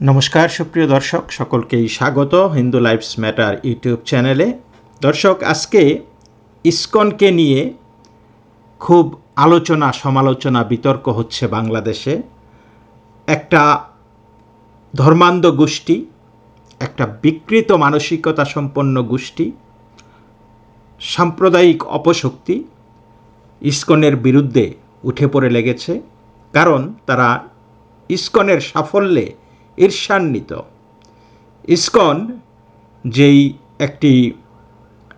নমস্কার, সুপ্রিয় দর্শক, সকলকেই স্বাগত হিন্দু লাইফস ম্যাটার ইউটিউব চ্যানেলে। দর্শক, আজকে ইসকনকে নিয়ে খুব আলোচনা, সমালোচনা, বিতর্ক হচ্ছে বাংলাদেশে। একটা ধর্মান্ধ গোষ্ঠী, একটা বিকৃত মানসিকতা সম্পন্ন গোষ্ঠী, সাম্প্রদায়িক অপশক্তি ইসকনের বিরুদ্ধে উঠে পড়ে লেগেছে। কারণ তারা ইসকনের সাফল্যে ঈর্ষান্বিত। ইস্কন, যেই একটি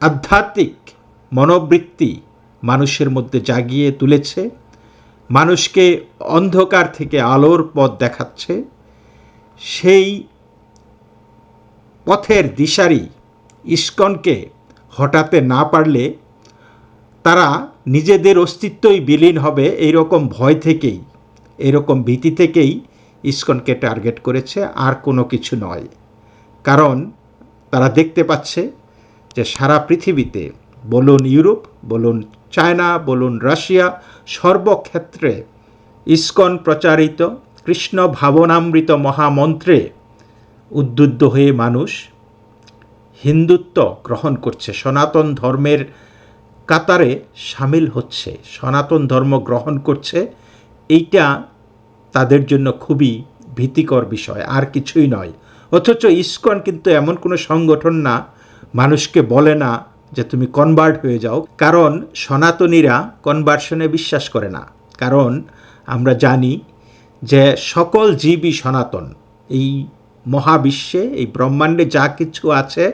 আধ্যাত্মিক মনোবৃত্তি মানুষের মধ্যে জাগিয়ে তুলেছে, মানুষকে অন্ধকার থেকে আলোর পথ দেখাচ্ছে, সেই পথের দিশারি ইস্কনকে হটাতে না পারলে তারা নিজেদের অস্তিত্বই বিলীন হবে এইরকম ভয় থেকেই এরকম ভীতি থেকেই ইসকনকে টার্গেট করেছে আর কোনো কিছু নয়। কারণ তারা দেখতে পাচ্ছে যে সারা পৃথিবীতে বলুন ইউরোপ, বলুন চায়না, বলুন রাশিয়া সর্বক্ষেত্রে ইসকন প্রচারিত কৃষ্ণ ভাবনামৃত মহামন্ত্রে উদ্বুদ্ধ হয়ে মানুষ হিন্দুত্ব গ্রহণ করছে, সনাতন ধর্মের কাতারে সামিল হচ্ছে, সনাতন ধর্ম গ্রহণ করছে। এইটা তাদের জন্য খুবই ভীতিকর বিষয়, আর কিছুই নয়। অথচ ইস্কন কিন্তু এমন কোনো সংগঠন না, মানুষকে বলে না যে তুমি কনভার্ট হয়ে যাও, কারণ সনাতনীরা কনভার্সনে বিশ্বাস করে না। কারণ আমরা জানি যে সকল জীবই সনাতন। এই মহাবিশ্বে, এই ব্রহ্মাণ্ডে যা কিছু আছে,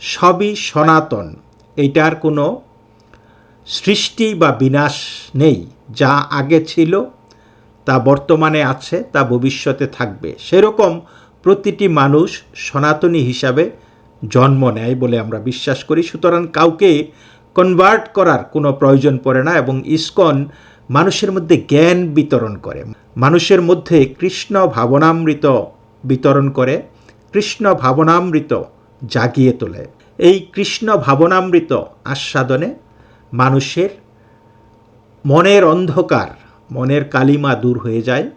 সবই সনাতন। এইটার কোনো সৃষ্টি বা বিনাশ নেই। যা আগে ছিল তা বর্তমানে আছে, তা ভবিষ্যতে থাকবে। সেরকম প্রতিটি মানুষ সনাতনী হিসাবে জন্ম নেয় বলে আমরা বিশ্বাস করি। সুতরাং কাউকে কনভার্ট করার কোনো প্রয়োজন পড়ে না এবং ইসকন মানুষের মধ্যে জ্ঞান বিতরণ করে। মানুষের মধ্যে কৃষ্ণ ভাবনামৃত বিতরণ করে, কৃষ্ণ ভাবনামৃত জাগিয়ে তোলে। এই কৃষ্ণ ভাবনামৃত আস্বাদনে মানুষের মনের অন্ধকার মনের কালিমা দূর হয়ে যায়,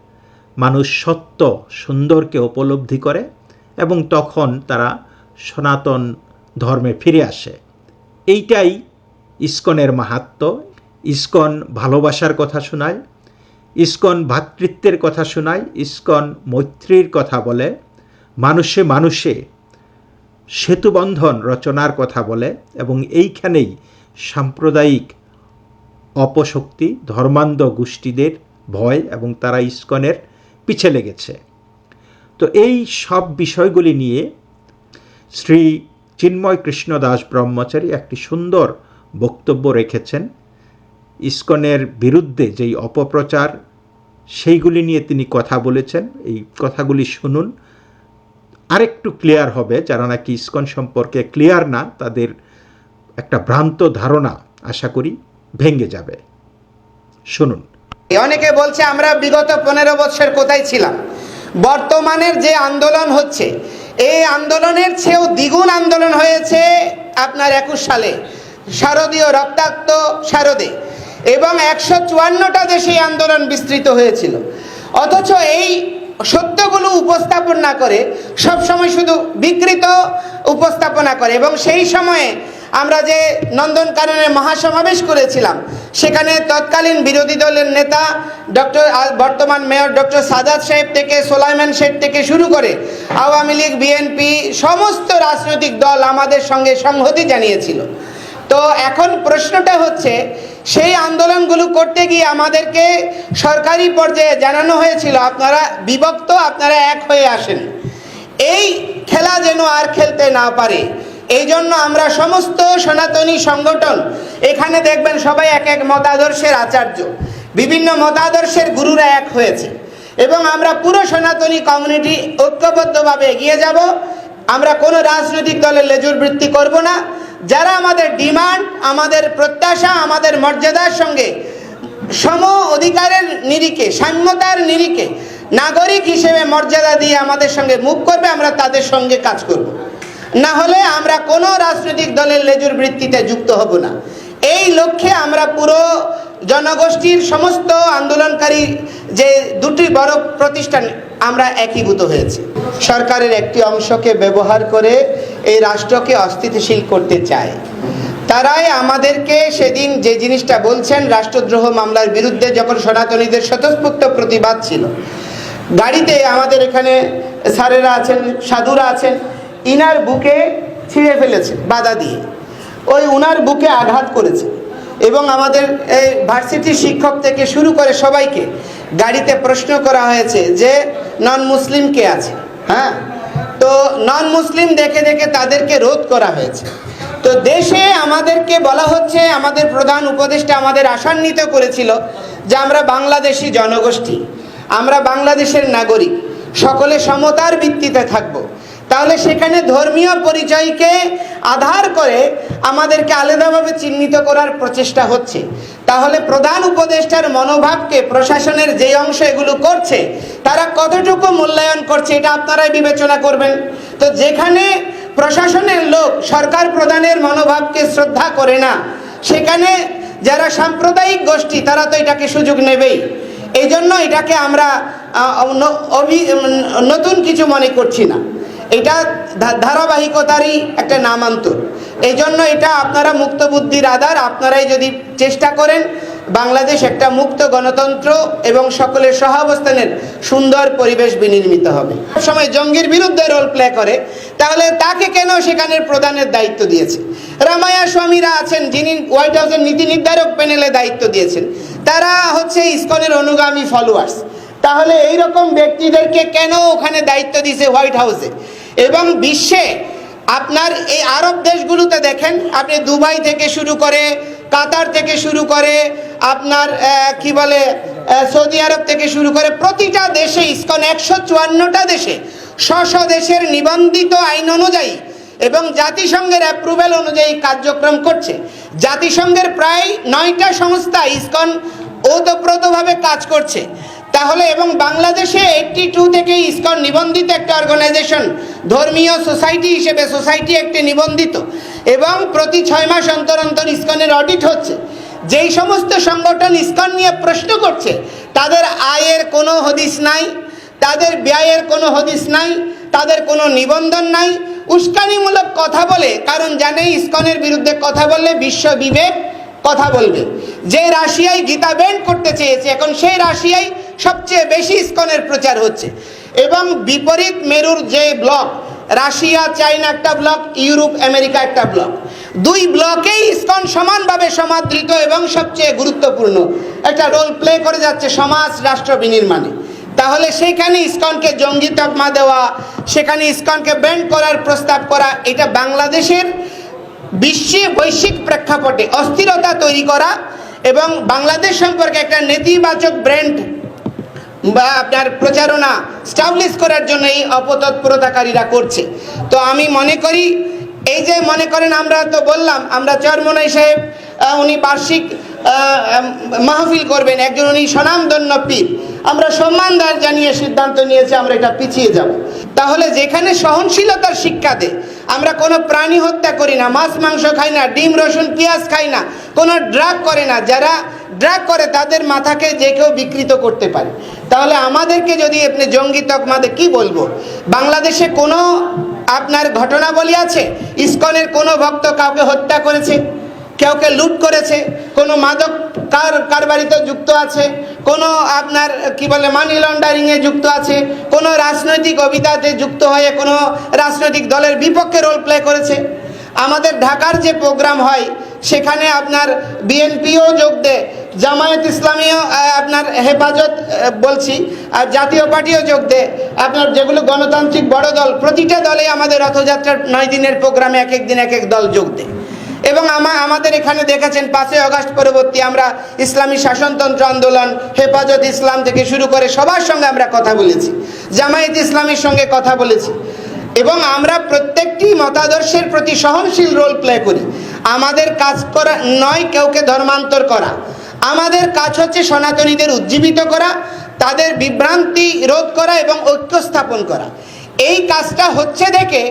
মানুষ সত্য সুন্দরকে উপলব্ধি করে এবং তখন তারা সনাতন ধর্মে ফিরে আসে। এইটাই ইস্কনের মাহাত্ম। ইস্কন ভালোবাসার কথা শোনায়, ইস্কন ভ্রাতৃত্বের কথা শোনায়, ইস্কন মৈত্রীর কথা বলে, মানুষে মানুষে সেতুবন্ধন রচনার কথা বলে এবং এইখানেই সাম্প্রদায়িক অপশক্তি, ধর্মান্ধ গোষ্ঠীদের ভয় এবং তারা ইস্কনের পিছে লেগেছে। তো এই সব বিষয়গুলি নিয়ে শ্রী চিন্ময় কৃষ্ণ দাস ব্রহ্মচারী একটি সুন্দর বক্তব্য রেখেছেন। ইস্কনের বিরুদ্ধে যেই অপপ্রচার, সেইগুলি নিয়ে তিনি কথা বলেছেন। এই কথাগুলি শুনুন। আরেকটু ক্লিয়ার হবে, যারা নাকি ইস্কন সম্পর্কে ক্লিয়ার না, তাদের একটা ভ্রান্ত ধারণা আশা করি। ভেঙে যাবে। শুনুন। অনেকে বলছে আমরা বিগত পনেরো বছর কোথায় ছিলাম? বর্তমানের যে আন্দোলন হচ্ছে, এই আন্দোলনের চেয়েও দ্বিগুণ আন্দোলন হয়েছে আপনার একুশ সালে। শারদীয় রক্তাক্ত শারদে। এবং একশো চুয়ান্নটা দেশে এই আন্দোলন বিস্তৃত হয়েছিল। অথচ এই সত্যগুলো উপস্থাপন না করে সবসময় শুধু বিকৃত উপস্থাপনা করে। এবং সেই সময়ে আমরা যে নন্দনকাননে মহাসমাবেশ করেছিলাম, সেখানে তৎকালীন বিরোধী দলের নেতা ডক্টর বর্তমান মেয়র ডক্টর সাদাত সাহেব থেকে, সোলাইমান শেখ থেকে শুরু করে আওয়ামী লীগ, বিএনপি, সমস্ত রাজনৈতিক দল আমাদের সঙ্গে সংহতি জানিয়েছিল। তো এখন প্রশ্নটা হচ্ছে, সেই আন্দোলনগুলো করতে গিয়ে আমাদেরকে সরকারি পর্যায়ে জানানো হয়েছিল, আপনারা বিভক্ত, আপনারা এক হয়ে আসেন। এই খেলা যেন আর খেলতে না পারে এই জন্য আমরা সমস্ত সনাতনী সংগঠন, এখানে দেখবেন সবাই এক এক মতাদর্শের আচার্য। বিভিন্ন মতাদর্শের গুরুরা এক হয়েছে। এবং আমরা পুরো সনাতনী কমিউনিটি ঐক্যবদ্ধভাবে এগিয়ে যাব। আমরা কোনো রাজনৈতিক দলের লেজুর বৃত্তি করব না। যারা আমাদের ডিমান্ড, আমাদের প্রত্যাশা, আমাদের মর্যাদার সঙ্গে সম অধিকারের নিরিখে, সাম্যতার নিরিখে নাগরিক হিসেবে মর্যাদা দিয়ে আমাদের সঙ্গে মুখ করবে, আমরা তাদের সঙ্গে কাজ করব। না হলে আমরা কোনো রাজনৈতিক দলের লেজুর বৃত্তিতে যুক্ত হব না। এই লক্ষ্যে আমরা পুরো জনগোষ্ঠীর সমস্ত আন্দোলনকারী যে দুটি বড় প্রতিষ্ঠান, আমরা একীভূত হয়েছে। সরকারের একটি অংশকে ব্যবহার করে এই রাষ্ট্রকে অস্থিতিশীল করতে চায়। তারাই আমাদেরকে সেদিন যে জিনিসটা বলছেন, রাষ্ট্রদ্রোহ মামলার বিরুদ্ধে যখন সনাতনীদের স্বতঃস্ফূর্ত প্রতিবাদ ছিল, গাড়িতে আমাদের এখানে স্যারেরা আছেন, সাধুরা আছেন ইনার বুকে ছিঁড়ে ফেলেছে, বাধা দিয়ে। ওই উনার বুকে আঘাত করেছে এবং আমাদের এই ভার্সিটির শিক্ষক থেকে শুরু করে সবাইকে গাড়িতে প্রশ্ন করা হয়েছে যে নন মুসলিম কে আছে? হ্যাঁ? তো নন মুসলিম দেখে দেখে তাদেরকে রোধ করা হয়েছে। তো দেশে আমাদেরকে বলা হচ্ছে, আমাদের প্রধান উপদেষ্টা আমাদের আশান্বিত করেছিল যে আমরা বাংলাদেশি জনগোষ্ঠী, আমরা বাংলাদেশের নাগরিক, সকলে সমতার ভিত্তিতে থাকব। তাহলে সেখানে ধর্মীয় পরিচয়কে আধার করে আমাদেরকে আলাদাভাবে চিহ্নিত করার প্রচেষ্টা হচ্ছে। তাহলে প্রধান উপদেষ্টার মনোভাবকে প্রশাসনের যে অংশ এগুলো করছে, তারা কতটুকু মূল্যায়ন করছে এটা আপনারাই বিবেচনা করবেন। তো যেখানে প্রশাসনের লোক সরকার প্রধানের মনোভাবকে শ্রদ্ধা করে না, সেখানে যারা সাম্প্রদায়িক গোষ্ঠী তারা তো এটাকে সুযোগ নেবেই। এই জন্য এটাকে আমরা নতুন কিছু মনে করছি না। এটা ধারাবাহিকতারই একটা নামান্তর। এই জন্য এটা আপনারা মুক্ত বুদ্ধির আধার, আপনারাই যদি চেষ্টা করেন বাংলাদেশ একটা মুক্ত গণতন্ত্র এবং সকলের সহাবস্থানের সুন্দর পরিবেশ বিনির্মিত হবে। সময় জঙ্গির বিরুদ্ধে রোল প্লে করে, তাহলে তাকে কেন সেখানের প্রধানের দায়িত্ব দিয়েছে? রামায়া স্বামীরা আছেন, যিনি হোয়াইট হাউসের নীতি নির্ধারক প্যানেলে দায়িত্ব দিয়েছেন। তারা হচ্ছে ইসকনের অনুগামী ফলোয়ার্স তাহলে এইরকম ব্যক্তিদেরকে কেন ওখানে দায়িত্ব দিয়েছে হোয়াইট হাউসে এবং বিশ্বে আপনার এই আরব দেশগুলোতে দেখেন, আপনি দুবাই থেকে শুরু করে কাতার থেকে শুরু করে আপনার কি বলে সৌদি আরব থেকে শুরু করে প্রতিটা দেশে, ইসকন একশো চুয়ান্নটা দেশে স্ব দেশের নিবন্ধিত আইন অনুযায়ী এবং জাতিসংঘের অ্যাপ্রুভেল অনুযায়ী কার্যক্রম করছে। জাতিসংঘের প্রায় নয়টা সংস্থা ইসকন ওতপ্রোতভাবে কাজ করছে। তাহলে এবং বাংলাদেশে এইটটি টু থেকে ইসকন নিবন্ধিত একটা অর্গানাইজেশন, ধর্মীয় সোসাইটি হিসেবে, সোসাইটি একটি নিবন্ধিত। এবং প্রতি ছয় মাস অন্তর অন্তর ইসকনের অডিট হচ্ছে। যেই সমস্ত সংগঠন ইসকন নিয়ে প্রশ্ন করছে, তাদের আয়ের কোনো হদিস নাই, তাদের ব্যয়ের কোনো হদিস নাই, তাদের কোনো নিবন্ধন নাই। উস্কানিমূলক কথা বলে, কারণ জানে ইসকনের বিরুদ্ধে কথা বললে বিশ্ব বিবেক কথা বলবে। যে রাশিয়ায় গীতা ব্যান্ড করতে চেয়েছে, এখন সেই রাশিয়ায় সবচেয়ে বেশি ইসকনের প্রচার হচ্ছে। এবং বিপরীত মেরুর যে ব্লক, রাশিয়া, চাইনা একটা ব্লক, ইউরোপ, আমেরিকা একটা ব্লক। দুই ব্লকেই ইসকন সমানভাবে সমাদৃত এবং সবচেয়ে গুরুত্বপূর্ণ। একটা রোল প্লে করে যাচ্ছে সমাজ, রাষ্ট্র বিনির্মাণে। তাহলে সেখানে ইসকনকে জঙ্গি তকমা দেওয়া, সেখানে ইসকনকে ব্যান্ড করার প্রস্তাব করা, এটা বাংলাদেশের বিশ্বে বৈশ্বিক প্রেক্ষাপটে অস্থিরতা তৈরি করা এবং বাংলাদেশ সম্পর্কে একটা নেতিবাচক ব্র্যান্ড বা আপনার প্রচারণা স্টাবলিশ করার জন্য এই অপতৎপরতাকারীরা করছে। তো আমি মনে করি, এই যে মনে করেন আমরা তো বললাম, আমরা চরমনাই সাহেব উনি বার্ষিক মাহফিল করবেন, একজন উনি স্বনামধন্য পীর। আমরা সম্মান দান জানিয়ে সিদ্ধান্ত নিয়েছি, আমরা এটা পিছিয়ে যাব। তাহলে যেখানে সহনশীলতার শিক্ষা দেয়, আমরা কোনো প্রাণী হত্যা করি না, মাছ, মাংস খাই না, ডিম, রসুন, পেঁয়াজ খাই না, কোনো ড্রাগ করে না, যারা ড্রাগ করে তাদের মাথাকে যে কেউ বিকৃত করতে পারে। তাহলে আমাদেরকে যদি আপনি জঙ্গি তকমাদে কি বলব? বাংলাদেশে কোনো আপনার ঘটনাবলী আছে? ইসকনের কোনো ভক্ত কাউকে হত্যা করেছে? কেউকে লুট করেছে? কোনো মাদক কার কারবারিতে যুক্ত আছে? কোনো আপনার, কি বলে মানি লন্ডারিংয়ে যুক্ত আছে? কোনো রাজনৈতিক অভিদাতে যুক্ত হয়ে কোনো রাজনৈতিক দলের বিপক্ষে রোল প্লে করেছে? আমাদের ঢাকার যে প্রোগ্রাম হয়, সেখানে আপনার বিএনপিও যোগ দেয়। জামায়াত ইসলামীও আপনার হেফাজত বলছি। আর জাতীয় পার্টিও যোগ দেয় আপনার যেগুলো গণতান্ত্রিক বড় দল, প্রতিটা দলে আমাদের রথযাত্রার নয় দিনের প্রোগ্রামে, এক এক দিন, এক এক দল যোগ দেয় এবং আমা, আমাদের এখানে দেখেছেন, পাঁচই আগস্ট পরবর্তী আমরা ইসলামী শাসনতন্ত্র আন্দোলন, হেফাজত ইসলাম থেকে শুরু করে সবার সঙ্গে আমরা কথা বলেছি। জামায়াত ইসলামীর সঙ্গে কথা বলেছি। এবং আমরা প্রত্যেকটি মতাদর্শের প্রতি সহনশীল রোল প্লে করি। আমাদের কাজ করা নয়, কেউকে ধর্মান্তর করা। আমাদের কাজ হচ্ছে সনাতনীদের উজ্জীবিত করা, তাদের বিভ্রান্তি রোধ করা এবং ঐক্য স্থাপন করা। এই কাজটা হচ্ছে দেখে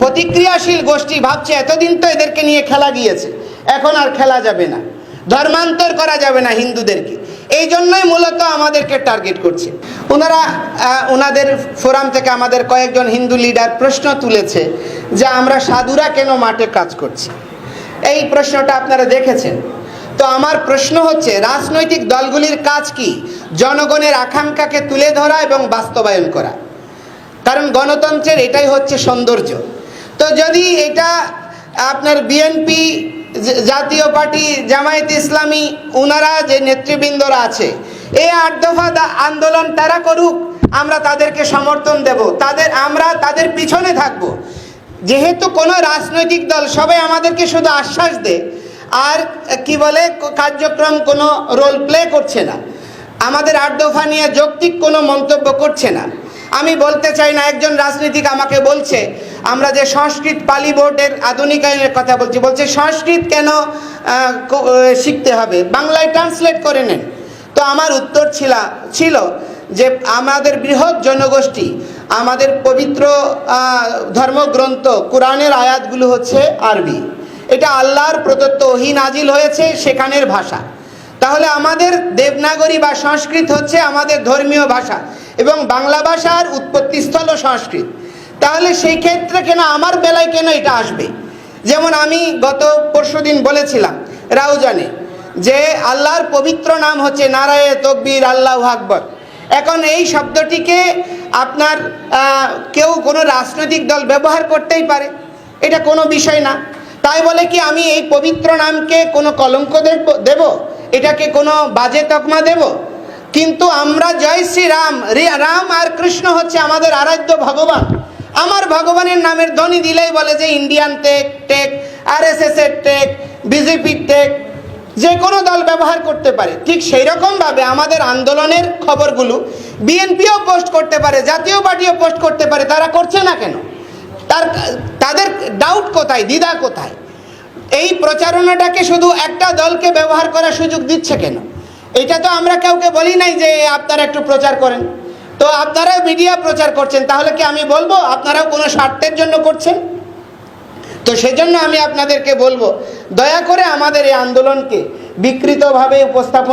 প্রতিক্রিয়াশীল গোষ্ঠী ভাবছে, এতদিন তো এদেরকে নিয়ে খেলা গিয়েছে এখন আর খেলা যাবে না। ধর্মান্তর করা যাবে না হিন্দুদেরকে। এই জন্যই মূলত আমাদেরকে টার্গেট করছে। ওনারা ওনাদের ফোরাম থেকে আমাদের কয়েকজন হিন্দু লিডার প্রশ্ন তুলেছে যে, আমরা সাধুরা কেন মাঠে কাজ করছি? এই প্রশ্নটা আপনারা দেখেছেন। তো আমার প্রশ্ন হচ্ছে, রাজনৈতিক দলগুলির কাজ কি? জনগণের আকাঙ্ক্ষাকে তুলে ধরা এবং বাস্তবায়ন করা। কারণ গণতন্ত্রের এটাই হচ্ছে সৌন্দর্য। তো যদি এটা আপনার বিএনপি জাতীয় পার্টি, জামায়াত ইসলামী ওনারা যে নেতৃবৃন্দরা আছে, এই আট দফা আন্দোলন তারা করুক, আমরা তাদেরকে সমর্থন দেব। তাদের, আমরা তাদের পিছনে থাকব। যেহেতু কোনো রাজনৈতিক দল সবাই আমাদেরকে শুধু আশ্বাস দেয় আর কি বলে কার্যক্রম কোনো রোল প্লে করছে না। আমাদের আট দফা নিয়ে যৌক্তিক কোনো মন্তব্য করছে না। আমি বলতে চাই না, একজন রাজনীতিক আমাকে বলছে, আমরা যে সংস্কৃত পালি বোর্ডের আধুনিকায়নের কথা বলছি, বলছে সংস্কৃত কেন শিখতে হবে? বাংলায় ট্রান্সলেট করে নেন। তো আমার উত্তর ছিল ছিল যে আমাদের বৃহৎ জনগোষ্ঠী, আমাদের পবিত্র ধর্মগ্রন্থ, কোরআনের আয়াতগুলো হচ্ছে আরবি। এটা আল্লাহর প্রদত্ত ওহি নাজিল হয়েছে সেখানের ভাষা। তাহলে আমাদের দেবনাগরী বা সংস্কৃত হচ্ছে আমাদের ধর্মীয় ভাষা এবং বাংলা ভাষার উৎপত্তিস্থল সংস্কৃত। তাহলে সেই ক্ষেত্রে কেন আমার বেলায় কেন এটা আসবে? যেমন আমি গত পরশুদিন বলেছিলাম রাউজানে যে আল্লাহর পবিত্র নাম হচ্ছে নারায়ে তকবীর আল্লাহ আকবর। এখন এই শব্দটিকে আপনার কেউ কোনো রাজনৈতিক দল ব্যবহার করতেই পারে। এটা কোনো বিষয় না। তাই বলে কি আমি এই পবিত্র নামকে কোনো কলঙ্ক দেব এটাকে কোনো বাজে তকমা দেব? কিন্তু আমরা জয় শ্রী রাম রাম আর কৃষ্ণ হচ্ছে আমাদের আরাধ্য ভগবান। আমার ভগবানের নামের ধ্বনি দিলেই বলে যে Indian tech tech R S S এর টেক বিজেপির টেক, যে কোনো দল ব্যবহার করতে পারে। ঠিক সেই রকমভাবে আমাদের আন্দোলনের খবরগুলো বিএনপিও পোস্ট করতে পারে, জাতীয় পার্টিও পোস্ট করতে পারে, তারা করছে না কেন? তার, তাদের ডাউট কোথায়, দ্বিধা কোথায়? এই প্রচারণাটাকে শুধু একটা দলকে ব্যবহার করার সুযোগ দিচ্ছে কেন? এটা তো আমরা কাউকে বলি নাই যে আপনারা একটু প্রচার করেন। তো আপনারাও মিডিয়া প্রচার করছেন, তাহলে কি আমি বলব? আপনারাও কোনো স্বার্থের জন্য করছেন? তো সেজন্য আমি আপনাদেরকে বলব, দয়া করে আমাদের এই আন্দোলনকে বিকৃতভাবে উপস্থাপন